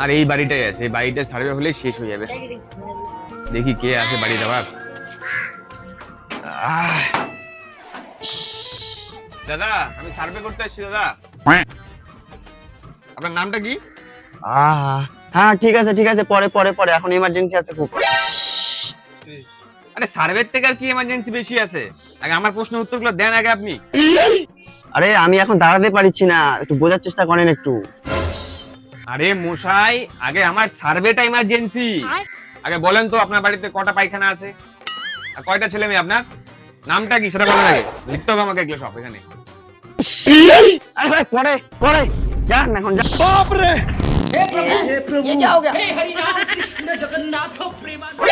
আর এই বাড়িটাই আছে এই বাড়িটা সার্ভে হলেই শেষ হয়ে যাবে। দেখি কে আছে বাড়িতে আবার দাদা আমি সার্ভে করতে আসছি দাদা। আপনার নামটা কি? হ্যাঁ ঠিক আছে ঠিক আছে পরে পরে পরে এখন ইমার্জেন্সি আছে খুব। আরে সার্ভের থেকে আর কি এমার্জেন্সি বেশি আছে? আগে আমার প্রশ্নের উত্তরগুলো দেন আগে আপনি। আরে আমি এখন দাঁড়াতে পারছি না একটু বোঝার চেষ্টা করেন একটু। আরে মশাই আগে আমার সার্ভেটা ইমার্জেন্সি আগে বলেন তো আপনার বাড়িতে কটা পায়খানা আছে। আর কয়টা ছেলে মেয়ে আপনার? নামটা কি সেটা বলেন আগে। লিখতে হবে আমাকে এগুলো সব এখানে। আরে ভাই পড়ে পড়ে। যান না এখন বাপ রে হে প্রভু হে প্রভু! ये যাও গে হে হরি हरि কৃষ্ণ জগন্নাথ जगन्नाथ